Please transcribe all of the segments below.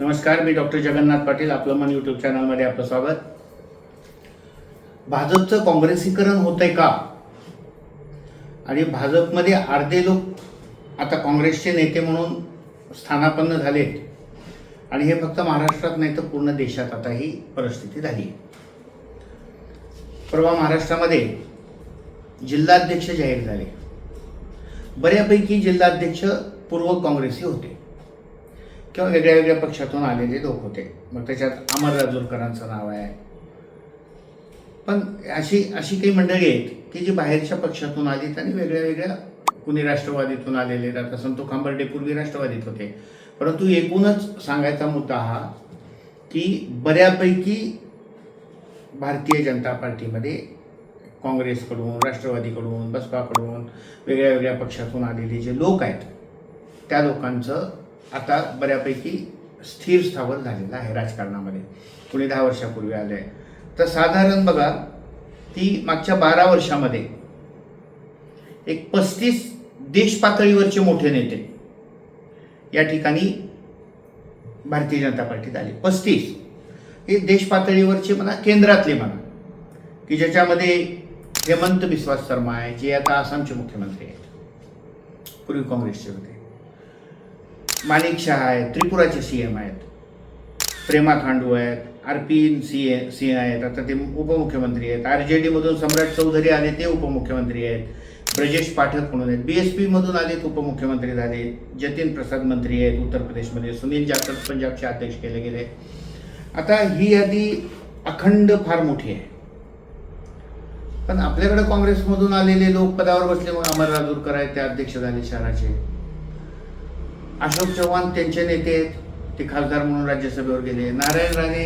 नमस्कार मी डॉक्टर जगन्नाथ पाटील आपलं मन यूट्यूब चॅनलमध्ये आपलं स्वागत. भाजपचं काँग्रेसीकरण होतंय का? आणि भाजपमध्ये अर्धे लोक आता काँग्रेसचे नेते म्हणून स्थानापन्न झालेत. आणि हे फक्त महाराष्ट्रात नाही तर पूर्ण देशात आता ही परिस्थिती झाली. परवा महाराष्ट्रामध्ये जिल्हाध्यक्ष जाहीर झाले. बऱ्यापैकी जिल्हाध्यक्ष पूर्व काँग्रेसी होते. किंवा वेगळ्या वेगळ्या पक्षातून आलेले लोक होते. मग त्याच्यात अमर राजूरकरांचं नाव आहे. पण अशी अशी काही मंडळी आहेत की जी बाहेरच्या पक्षातून आलीत आणि वेगळ्या वेगळ्या कुणी राष्ट्रवादीतून आलेले आता संतो खांबर्डे पूर्वी राष्ट्रवादीत होते. परंतु एकूणच सांगायचा मुद्दा हा की बऱ्यापैकी भारतीय जनता पार्टीमध्ये काँग्रेसकडून राष्ट्रवादीकडून बसपाकडून वेगळ्या वेगळ्या पक्षातून आलेले जे लोक आहेत त्या लोकांचं आता बऱ्यापैकी स्थिर स्थावर झालेलं आहे राजकारणामध्ये. कुणी दहा वर्षापूर्वी आलं आहे तर साधारण बघा ती मागच्या बारा वर्षामध्ये एक पस्तीस देश पातळीवरचे मोठे नेते या ठिकाणी भारतीय जनता पार्टीत आले. पस्तीस. हे देश पातळीवरचे म्हणा केंद्रातले म्हणा. की ज्याच्यामध्ये हेमंत बिस्वास शर्मा आहे जे आता आसामचे मुख्यमंत्री आहेत. पूर्वी काँग्रेसचे होते. माणिक शाह आहेत त्रिपुराचे सी एम आहेत. प्रेमा खांडू आहेत R P C A C आहेत. आता ते उपमुख्यमंत्री आहेत. आर जे डीमधून सम्राट चौधरी आले ते उपमुख्यमंत्री आहेत. ब्रजेश पाठक म्हणून आहेत. बी एस पीमधून आलेत उपमुख्यमंत्री झाले. जतीन प्रसाद मंत्री आहेत उत्तर प्रदेशमध्ये. सुनील जाखड पंजाबचे अध्यक्ष केले गेले. आता ही यादी अखंड फार मोठी आहे. पण आपल्याकडे काँग्रेसमधून आलेले लोक पदावर बसले मग अमर राजूरकर आहेत ते अध्यक्ष झाले शहराचे. अशोक चव्हाण त्यांचे नेते आहेत. ते खासदार म्हणून राज्यसभेवर गेले. नारायण राणे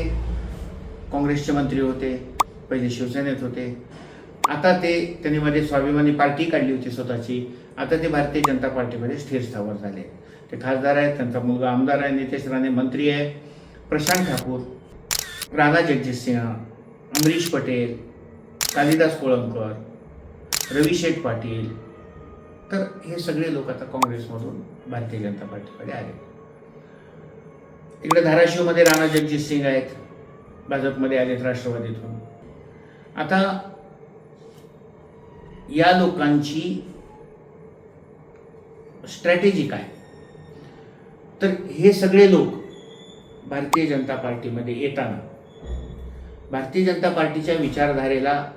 काँग्रेसचे मंत्री होते. पहिले शिवसेनेत होते. आता ते त्यांनी मध्ये स्वाभिमानी पार्टी काढली होती स्वतःची. आता ते भारतीय जनता पार्टीमध्ये स्थिर स्थावर झाले. ते खासदार आहेत. त्यांचा मुलगा आमदार आहे. नितेश राणे मंत्री आहे. प्रशांत ठाकूर राणा जगजितसिंह अमरीश पटेल कालिदास कोळंबकर रवी शेठ पाटील तर हे सगळे लोक आता काँग्रेसमधून भारतीय जनता पार्टीकडे आले. इकडे धाराशिवमध्ये राणा जगजित सिंग आहेत. भाजपमध्ये आलेत राष्ट्रवादीतून. आता या लोकांची स्ट्रॅटेजी काय? तर हे सगळे लोक भारतीय जनता पार्टीमध्ये येताना भारतीय जनता पार्टीच्या विचारधारेला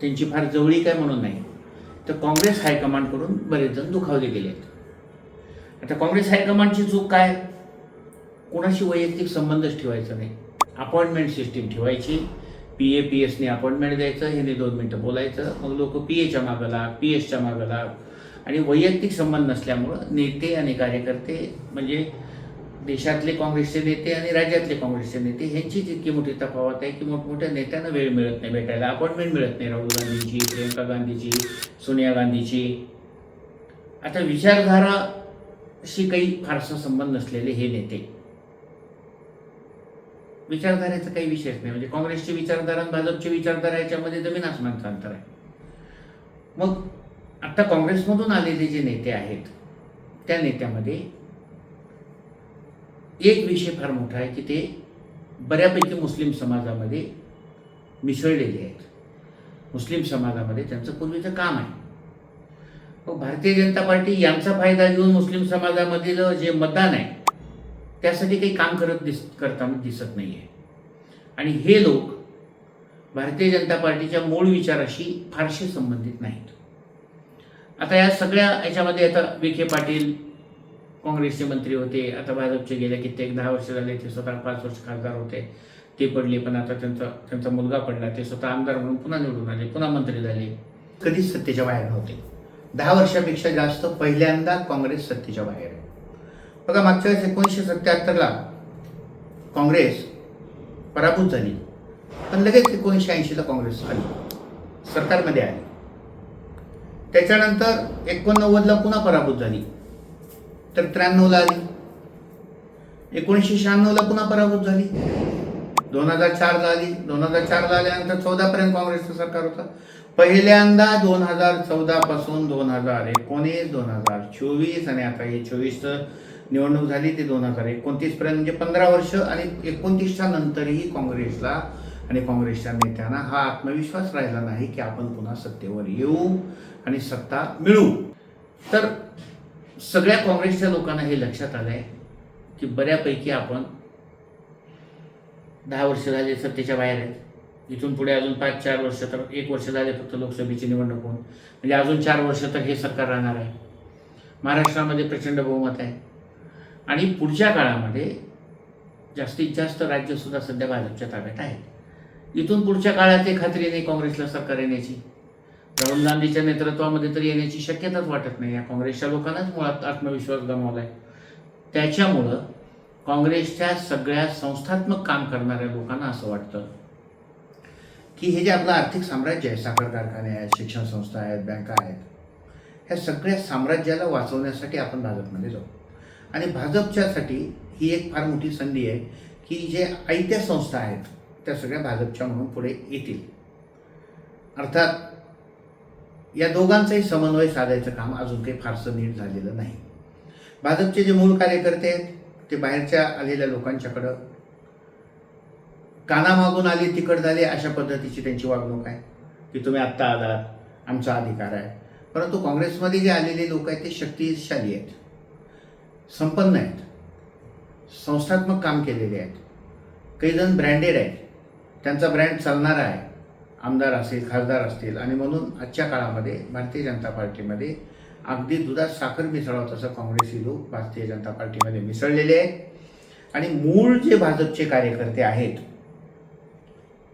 त्यांची फार जवळीक आहे म्हणून नाही. तर काँग्रेस हायकमांडकडून बरेच जण दुखावले गेले आहेत. आता काँग्रेस हायकमांडची चूक काय? कोणाशी वैयक्तिक संबंधच ठेवायचा नाही. अपॉइंटमेंट सिस्टीम ठेवायची. पी ए पी एसने अपॉइंटमेंट द्यायचं ह्याने दोन मिनटं बोलायचं. मग लोक पी एच्या मागाला पी एसच्या मागाला आणि वैयक्तिक संबंध नसल्यामुळं नेते आणि कार्यकर्ते म्हणजे देशातले काँग्रेसचे नेते आणि राज्यातले काँग्रेसचे नेते ह्यांची इतकी मोठी तफावत आहे की मोठमोठ्या नेत्यांना वेळ मिळत नाही भेटायला. अपॉइंटमेंट मिळत नाही राहुल गांधीची प्रियंका गांधीची सोनिया गांधीची. आता विचारधाराशी काही फारसा संबंध नसलेले हे नेते. विचारधारेचा काही विशेष नाही. म्हणजे काँग्रेसची विचारधारा आणि भाजपची विचारधारा याच्यामध्ये जमीन आसमानचं अंतर आहे. मग आता काँग्रेसमधून आलेले जे नेते आहेत त्या नेत्यामध्ये एक विषय फार मोठा आहे की ते बऱ्यापैकी मुस्लिम समाजामध्ये मिसळलेले आहेत. मुस्लिम समाजामध्ये त्यांचं पूर्वीचं काम आहे. मग भारतीय जनता पार्टी यांचा फायदा घेऊन मुस्लिम समाजामधील जे मतदान आहे त्यासाठी काही काम करत दिस करताना दिसत नाही आहे आणि हे लोक भारतीय जनता पार्टीच्या मूळ विचाराशी फारसे संबंधित नाहीत. आता या सगळ्या याच्यामध्ये आता विखे पाटील काँग्रेसचे मंत्री होते आता भाजपचे गेले कित्येक दहा वर्ष झाले ते स्वतः पाच वर्ष खासदार होते. ते पडले पण आता त्यांचा त्यांचा मुलगा पडला ते स्वतः आमदार म्हणून पुन्हा निवडून आले पुन्हा मंत्री झाले. कधीच सत्तेच्या बाहेर नव्हते. दहा वर्षापेक्षा जास्त पहिल्यांदा काँग्रेस सत्तेच्या बाहेर आहे. बघा मागच्या वेळेस एकोणीसशे सत्त्याहत्तरला काँग्रेस पराभूत झाली पण लगेच एकोणीसशे ऐंशीला काँग्रेस आली सरकारमध्ये आली. त्याच्यानंतर एकोणनव्वदला पुन्हा पराभूत झाली. तर त्र्याण्णवला आली. एकोणीसशे शहाण्णवला पुन्हा पराभूत झाली. दोन हजार चारला आली. दोन हजार चारला आल्यानंतर चौदापर्यंत काँग्रेसचं सरकार होतं. पहिल्यांदा दोन हजार चौदापासून दोन हजार एकोणीस दोन हजार चोवीस आणि आता हे चोवीसचं निवडणूक झाली ती दोन हजार एकोणतीसपर्यंत म्हणजे पंधरा वर्ष आणि एकोणतीसच्या नंतरही काँग्रेसला आणि काँग्रेसच्या नेत्यांना हा आत्मविश्वास राहिला नाही की आपण पुन्हा सत्तेवर येऊ आणि सत्ता मिळू तर सगळ्या काँग्रेसच्या लोकांना हे लक्षात आलं आहे की बऱ्यापैकी आपण दहा वर्ष झाले सत्तेच्या बाहेर आहेत. इथून पुढे अजून पाच चार वर्ष तर एक वर्ष झाले फक्त लोकसभेची निवडणूक होऊन. म्हणजे अजून चार वर्ष तर हे सरकार राहणार आहे. महाराष्ट्रामध्ये प्रचंड बहुमत आहे. आणि पुढच्या काळामध्ये जास्तीत जास्त राज्यसुद्धा सध्या भाजपच्या ताब्यात आहेत. इथून पुढच्या काळात ते खात्री नाही काँग्रेसला सरकार येण्याची राहुल गांधीच्या नेतृत्वामध्ये तर येण्याची शक्यताच वाटत नाही. या काँग्रेसच्या लोकांनाच मुळात आत्मविश्वास गमावला आहे त्याच्यामुळं काँग्रेसच्या सगळ्या संस्थात्मक काम करणाऱ्या लोकांना असं वाटतं की हे जे आपलं आर्थिक साम्राज्य आहे साखर कारखाने आहेत शिक्षण संस्था आहेत बँका आहेत ह्या सगळ्या साम्राज्याला वाचवण्यासाठी आपण भाजपमध्ये जाऊ. आणि भाजपच्यासाठी ही एक फार मोठी संधी आहे की जे आयत्या संस्था आहेत त्या सगळ्या भाजपच्या म्हणून पुढे येतील. अर्थात या दोघांचाही समन्वय साधायचं काम अजून काही फारसं नीट झालेलं नाही. भाजपचे जे मूळ कार्यकर्ते आहेत ते बाहेरच्या आलेल्या लोकांच्याकडं कानामागून आले तिकड झाले अशा पद्धतीची त्यांची वागणूक आहे की तुम्ही आत्ता आलात आमचा अधिकार आहे. परंतु काँग्रेसमध्ये जे आलेले लोक आहेत ते शक्तिशाली आहेत. संपन्न आहेत. संस्थात्मक काम केलेले आहेत. काही जण ब्रँडेड आहेत. त्यांचा ब्रँड चालणारा आहे. आमदार असतील खासदार असतील आणि म्हणून आजच्या काळामध्ये भारतीय जनता पार्टीमध्ये अगदी दुधात साखर मिसळावं तसं काँग्रेसी लोक भारतीय जनता पार्टीमध्ये मिसळलेले आहेत. आणि मूळ जे भाजपचे कार्यकर्ते आहेत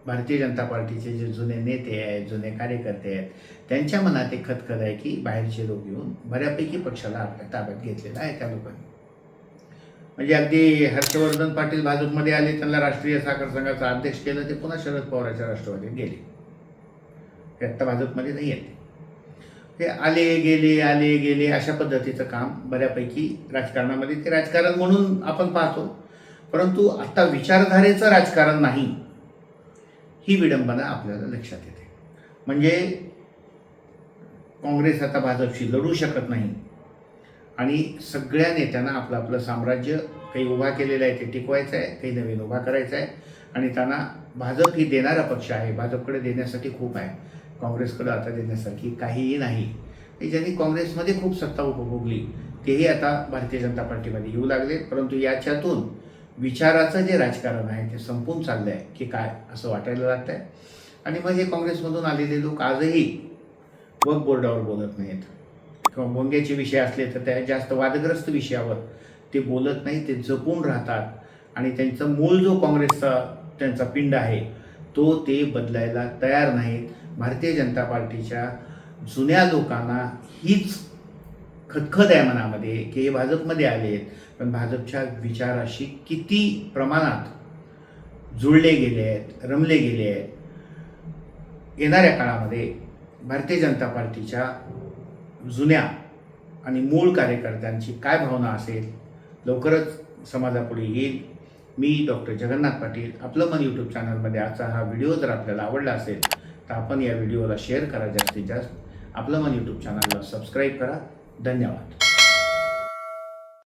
भारतीय जनता पार्टीचे जे जुने नेते आहेत जुने कार्यकर्ते आहेत त्यांच्या मनात एक खतखत आहे की बाहेरचे लोक येऊन बऱ्यापैकी पक्षाला आपल्या ताब्यात घेतलेला आहे त्या लोकांनी. म्हणजे अगदी हर्षवर्धन पाटील भाजपमध्ये आले त्यांना राष्ट्रीय साखर संघाचा अध्यक्ष केलं ते पुन्हा शरद पवारांच्या राष्ट्रवादीत गेले. ते आत्ता भाजपमध्ये नाही आहेत ते आले गेले आले गेले अशा पद्धतीचं काम बऱ्यापैकी राजकारणामध्ये ते राजकारण म्हणून आपण पाहतो. परंतु आत्ता विचारधारेचं राजकारण नाही ही विडंबना आपल्याला लक्षात येते. म्हणजे काँग्रेस आता भाजपशी लढू शकत नाही आणि सगळ्या नेत्यांना आपलं आपलं साम्राज्य काही उभा केलेलं आहे ते टिकवायचं आहे काही नवीन उभा करायचा आहे आणि त्यांना भाजप ही देणारा पक्ष आहे भाजपकडे देण्यासाठी खूप आहे. काँग्रेसकडे आता देण्यासारखी काहीही नाही. ज्यांनी काँग्रेसमध्ये खूप सत्ता उपभोगली तेही आता भारतीय जनता पार्टीमध्ये येऊ लागले. परंतु याच्यातून विचाराचं जे राजकारण आहे ते संपून चाललं आहे की काय असं वाटायला लागतं आहे आणि मग हे काँग्रेसमधून आलेले लोक आजही वक बोर्डावर बोलत नाहीत. किंवा भोंग्याचे विषय असले तर त्या जास्त वादग्रस्त विषयावर ते बोलत नाही ते जपून राहतात. आणि त्यांचं मूळ जो काँग्रेसचा त्यांचा पिंड आहे तो ते बदलायला तयार नाहीत. भारतीय जनता पार्टीच्या जुन्या लोकांना हीच खदखद आहे मनामध्ये की हे भाजपमध्ये आले आहेत. पण भाजपच्या विचाराशी किती प्रमाणात जुळले गेले आहेत रमले गेले आहेत. येणाऱ्या काळामध्ये भारतीय जनता पार्टीच्या जुन्या आणि मूळ कार्यकर्त्यांची काय भावना असेल लवकरच समाजापुढे येईल. मी डॉक्टर जगन्नाथ पाटील आपलं मन यूट्यूब चॅनलमध्ये आजचा हा व्हिडिओ जर आपल्याला आवडला असेल तर आपण या व्हिडिओला शेअर करा जास्तीत जास्त. आपलं मन यूट्यूब चॅनलला सबस्क्राईब करा. धन्यवाद.